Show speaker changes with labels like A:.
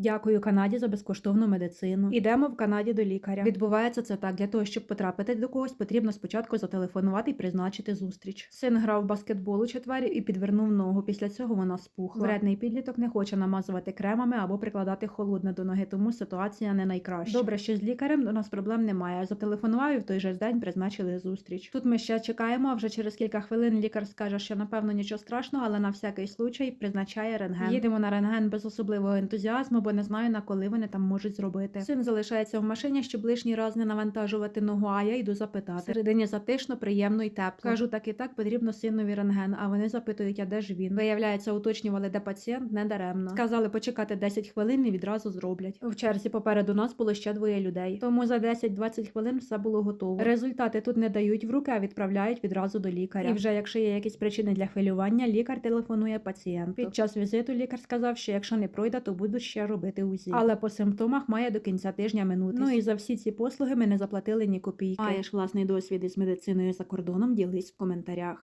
A: Дякую Канаді за безкоштовну медицину. Ідемо в Канаді до лікаря. Відбувається це так. Для того, щоб потрапити до когось, потрібно спочатку зателефонувати і призначити зустріч. Син грав в баскетбол у четвері і підвернув ногу. Після цього вона спухла. Вредний підліток не хоче намазувати кремами або прикладати холодне до ноги, тому ситуація не найкраща. Добре, що з лікарем у нас проблем немає. Зателефонував і в той же день призначили зустріч. Тут ми ще чекаємо. А вже через кілька хвилин лікар скаже, що напевно нічого страшного, але на всякий случай призначає рентген. Їдемо на рентген без особливого ентузіазму, бо не знаю на коли вони там можуть зробити. Син залишається в машині, щоб лишній раз не навантажувати ногу. А я йду запитати. Середині затишно, приємно і тепло. Кажу, так і так потрібно синові рентген. А вони запитують, а де ж він? Виявляється, уточнювали, де пацієнт не даремно. Сказали почекати 10 хвилин і відразу зроблять. В черзі попереду нас було ще двоє людей. Тому за 10-20 хвилин все було готово. Результати тут не дають в руки, а відправляють відразу до лікаря. І вже якщо є якісь причини для хвилювання, лікар телефонує пацієнту. Під час візиту лікар сказав, що якщо не пройде, то будуть ще робити УЗІ. Але по симптомах має до кінця тижня минутись. Ну і за всі ці послуги ми не заплатили ні копійки. Маєш власний досвід із медициною за кордоном, ділись в коментарях.